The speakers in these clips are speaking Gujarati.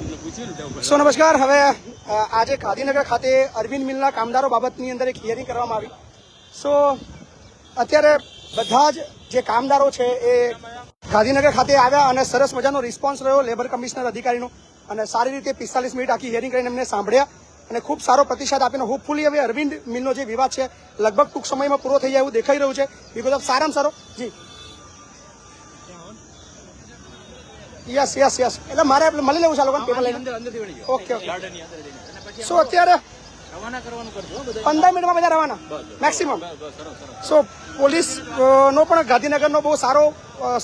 નમસ્કાર. હવે આજે ગાંધીનગર ખાતે અરવિંદ મિલના કામદારો બાબતની અંદર એક હિયરિંગ કરવામાં આવી. સો, અત્યારે બધા જ જે કામદારો છે એ ગાંધીનગર ખાતે આવ્યા અને સરસ મજાનો રિસ્પોન્સ રહ્યો લેબર કમિશનર અધિકારીનો અને સારી રીતે પિસ્તાલીસ મિનિટ આખી હિયરિંગ કરીને એમને સાંભળ્યા અને ખૂબ સારો પ્રતિસાદ આપીને હોપફુલી હવે અરવિંદ મિલનો જે વિવાદ છે, લગભગ ટૂંક સમયમાં પૂરો થઈ જાય એવું દેખાઈ રહ્યું છે. બીકોઝ ઓફ સારામાં સારો. જી. યસ યસ યસ એટલે મારે મળી લેવું છે આ લોકોને પેપર લઈને ઓકે ઓકે સો અત્યારે પંદર મિનિટમાં બધા રવાના. મેક્સિમમ સો પોલીસ નો પણ ગાંધીનગરનો બહુ સારો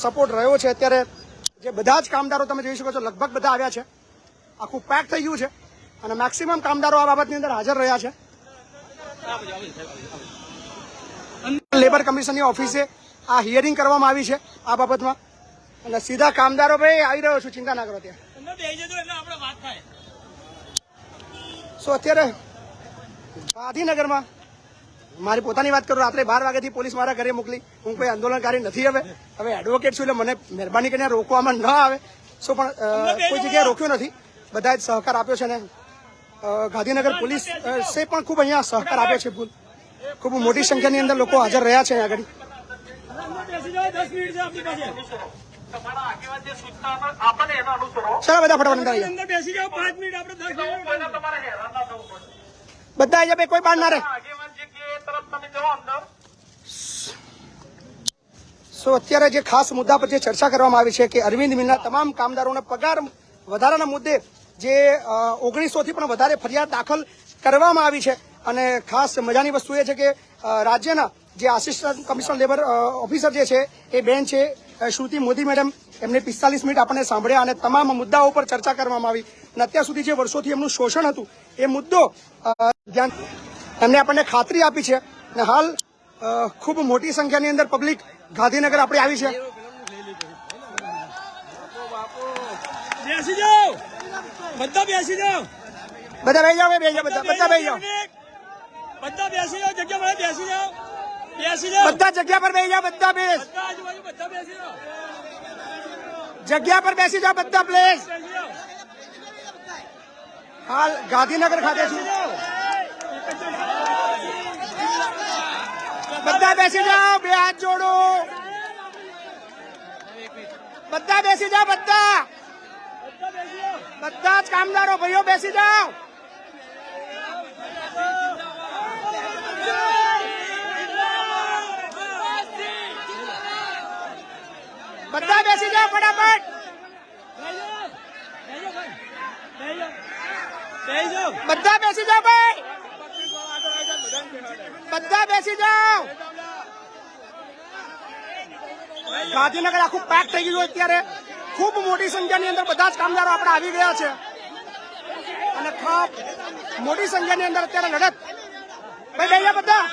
સપોર્ટ રહ્યો છે. અત્યારે જે બધા જ કામદારો તમે જોઈ શકો છો લગભગ બધા આવ્યા છે. આખું પેક થઈ ગયું છે. અને મેક્સિમમ કામદારો આ બાબતની અંદર હાજર રહ્યા છે. લેબર કમિશનની ઓફિસે આ હિયરિંગ કરવામાં આવી છે આ બાબતમાં. અને સીધા કામદારો ભાઈ આવી રહ્યો છું ચિંતા ના કરો ત્યાં. સો અત્યારે? ગાંધીનગરમાં. મારી પોતાની વાત કરું રાત્રે બાર વાગ્યાથી પોલીસ મારા ઘરે મોકલી. હું કોઈ આંદોલનકારી નથી હવે. હવે એડવોકેટ છું એટલે મને મહેરબાની કરીને રોકવામાં ન આવે. સો પણ કોઈ જગ્યાએ રોક્યો નથી. બધાએ જ સહકાર આપ્યો છે ને. ગાંધીનગર પોલીસ સે પણ ખૂબ અહીંયા સહકાર આપ્યો છે ભૂલ. ખૂબ મોટી સંખ્યાની અંદર લોકો હાજર રહ્યા છે આગળ. ચાલો બધા ફટાફટ અંદર આવી જાઓ. અંદર બેસી જાઓ પાંચ મિનિટ આપણે દસ મિનિટ કોઈને તમારે હેરાન ના થવું પડે. બધા આવી જાઓ કોઈ બહાર ના રહે. સો અત્યારે જે ખાસ મુદ્દા પર જે ચર્ચા કરવામાં આવી છે કે અરવિંદ મિલના તમામ કામદારોને પગાર વધારાના મુદ્દે જે ઓગણીસો થી પણ વધારે ફરિયાદ દાખલ કરવામાં આવી છે. અને ખાસ મજાની વસ્તુ એ છે કે રાજ્યના જે આસિસ્ટન્ટ કમિશનર લેબર ઓફિસર જે છે એ બેન છે શ્રુતિ મોદી મેડમ એમને પિસ્તાલીસ મિનિટ આપણને સાંભળ્યા અને તમામ મુદ્દાઓ પર ચર્ચા કરવામાં આવી. અને અત્યાર સુધી જે વર્ષોથી એમનું શોષણ હતું એ મુદ્દો ધ્યાન એમને આપણને ખાતરી આપી છે. અને હાલ ખૂબ મોટી સંખ્યાની અંદર પબ્લિક ગાંધીનગર આપણે આવી છે. બેસી જાઓ. બધા બેસી જાઓ બધા બેસી જાઓ બધા બેસી જાઓ. બધા બેસી જાઓ જગ્યા મળે બેસી જાઓ. બધા જગ્યા પર બેસી જાઓ બધા બેસ બધા આજુબાજુ બધા બેસી જાઓ જગ્યા પર બેસી જાઓ બધા પ્લેસ બેસી જાઓ હાલ ગાંધીનગર ખાતે છું બધા બેસી જાઓ બે હાથ જોડો બધા બેસી જાઓ બધા બધા જ કામદારો ભાઈઓ બેસી જાઓ બધા બેસી જાઓ ફટાફટ બધા બેસી જાઓ ભાઈ. બધા બેસી જાઓ. ગાંધીનગર આખું પેક થઈ ગયું અત્યારે. ખૂબ મોટી સંખ્યાની અંદર બધા જ કામદારો આપણે આવી ગયા છે. અને ખૂબ મોટી સંખ્યાની અંદર અત્યારે લડત. ભાઈ બેસી બધા.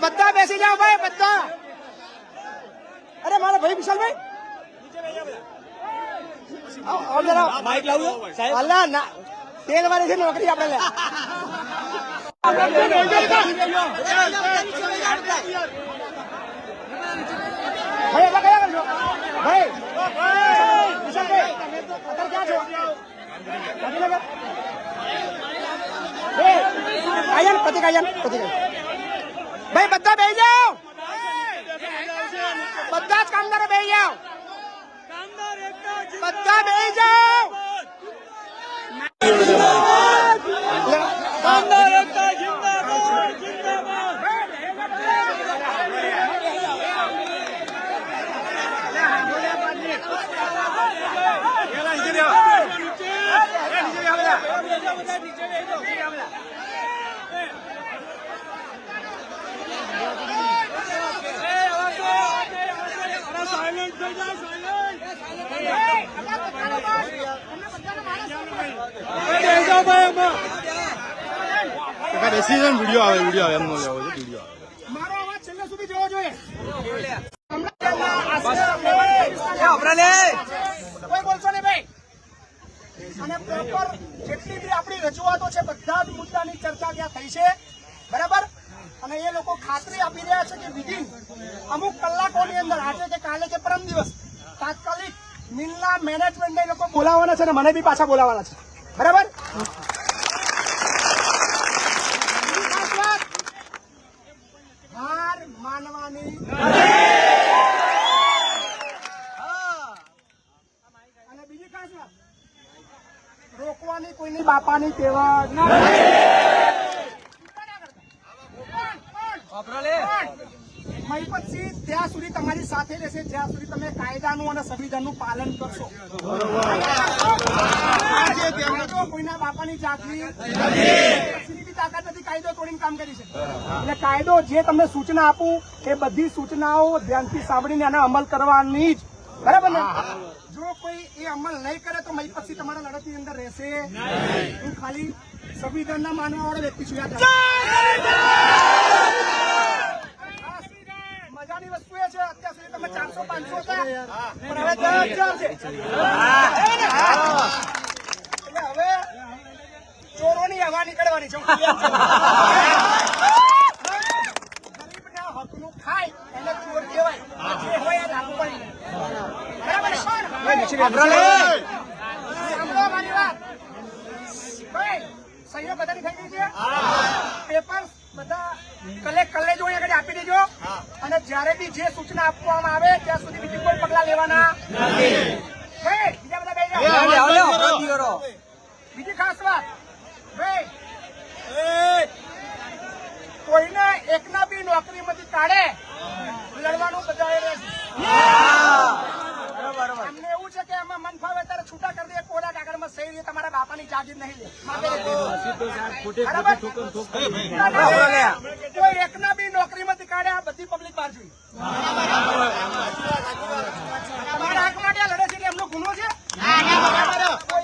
બધા બેસી જાઓ ભાઈ, બધા. અરે મારા ભાઈ વિશાલભાઈ. માઇક લાવું અલા ના. તેલ વાળી છે નોકરી આપણે બે આયન પ્રતિક આયન પ્રતિક ભાઈ બધા બેસી જાઓ. બધા જ કામદારો બે જાઓ. બધા બેસી જાઓ કામદાર એકતા જિંદાબાદ જિંદાબાદ સાયલેન્ટ થઈ જાઓ સાયલેન્ટ છે વીડિયો આવે વીડિયો આવે એમનો લેવો છે વીડિયો આવે. મારો અવાજ છેલ્લે સુધી જોવો જોઈએ. કોઈ બોલશો નહીં ભાઈ. અને પ્રોપર જેટલી બી આપણી રજૂઆતો છે બધા જ મુદ્દાની ચર્ચા ત્યાં થઈ છે. બરાબર? અને એ લોકો ખાતરી આપી રહ્યા છે કે વિધિન અમુક કલાકોની અંદર આજે કે કાલે કે પરમ દિવસ તાત્કાલિક મિલના મેનેજમેન્ટને લોકો બોલાવવાના છે અને મને બી પાછા બોલાવવાના છે. બરાબર? હાર માનવાની અને બીજી ખાસ વાત. રોકવાની કોઈની બાપાની તેવા મહિપતસિંહ ત્યાં સુધી તમારી સાથે રહેશે, જ્યાં સુધી તમે કાયદાનું અને સંવિધાનનું પાલન કરશો. કોઈના બાપાની ચાકરી તાકાત નથી, કાયદો તોડીને કામ કરી છે. એટલે કાયદો જે તમને સૂચના આપું, એ બધી સૂચનાઓ ધ્યાનથી સાંભળીને આને અમલ કરવાની જ. બરાબર ને? જો કોઈ એ અમલ નહીં કરે તો મહી પછી તમારા લડતની અંદર રહેશે હું ખાલી સંવિધાનના માનવા વાળો વ્યક્તિ છું રાખજો. મજાની વસ્તુ એ છે અત્યાર સુધી તમે ચારસો પાંચસો હતા. પણ હવે દસ હજાર છે. હવે ચોરોની હવા નીકળવાની છે ગરીબના હકનું ખાય એને ચોર કહેવાય. જે હોય એ લાગુ પડી. બરાબર સાંભળો મારી વાત. ભાઈ સહીઓ બધાની થઈ ગઈ છે? પેપર બધા કલે કલે જો અહીંયા આગળ આપી દેજો. અને જ્યારે બી જે સૂચના આપવામાં આવે ત્યાં સુધી બીજી કોઈ પગલા લેવાના બીજા બધા બેસી જાઓ. બીજી ખાસ વાત. કોઈને એકના બી નોકરી માંથી કાઢે લડવાનું બધાએ અમને એવું છે કે એમાં મન ફાવે ત્યારે છૂટા કરી દે કોરા કાગળમાં સહી દે તમારા બાપાની જાગીર નહીં લે. બરાબર? કોઈ એકના બી નોકરીમાંથી કાઢે આ બધી પબ્લિક બહાર જોઈ તમારા હક માટે લડે છે એટલે એમનો ગુનો છે કોઈ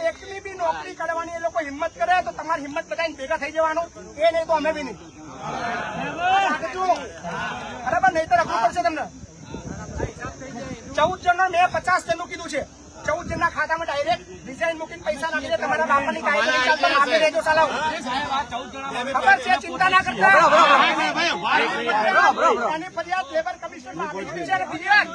એકની બી નોકરી કરવાની એ લોકો હિંમત કરે તો તમારી હિંમત બધાને ભેગા થઈ જવાનું એ નહીં તો અમે બી નહીં. બરાબર નહીં તો રખવું તમને ચૌદ જણ મેં પચાસ જણનું કીધું છે ચૌદ ખાતામાં ડાયરેક્ટ ડિઝાઇન મૂકીને પૈસા નાખી દે તમારા બાપાની કાયદો ચાલતો આપે રહેજો ચલાવો ખબર છે ચિંતા ના કરતા. આની ફરિયાદ લેબર કમિશનમાં આપી દીધી છે. અને વાત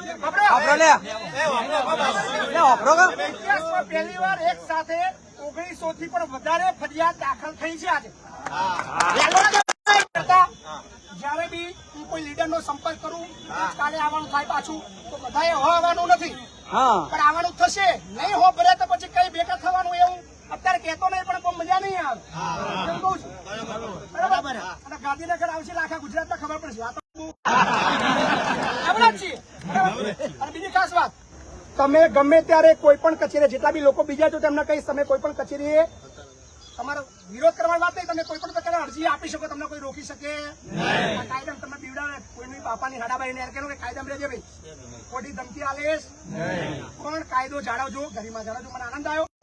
ખબરો? ઇતિહાસમાં પહેલી વાર એક સાથે ઓગણીસો થી પણ વધારે ફરિયાદ દાખલ થઈ છે આજે. જયારે બી હું કોઈ લીડર નો સંપર્ક કરું કાલે આવવાનું થાય પાછું. તો બધાએ હવાનું આવવાનું નથી. પણ આવવાનું થશે. નહીં હો ભરે તો પછી કઈ ભેગા થવાનું એવું. અત્યારે કેતો નહીં પણ બહુ મજા નહીં આવે. એમ કહું છું. બરાબર. અને ગાંધીનગર આવશે આખા ગુજરાતમાં ખબર પડશે. જ? અને બીજી ખાસ વાત. તમે ગમે ત્યારે કોઈ પણ કચેરી જેટલા બી લોકો બીજા છો તેમને કહીશ તમે કોઈ પણ કચેરીએ તમારો વિરોધ કરવાની વાત નહીં તમે કોઈ પણ પ્રકારે અરજી આપી શકો તમને કોઈ રોકી શકે. કાયદા કાયદામાં તમે બીવડાવે કોઈની બાપાની હાડાબાઈ ને કે કાયદા રહેજે ભાઈ. ખોટી ધમકી આલેશ પણ કાયદો જાળવજો ગરિમા જાળવજો. મને આનંદ આવ્યો.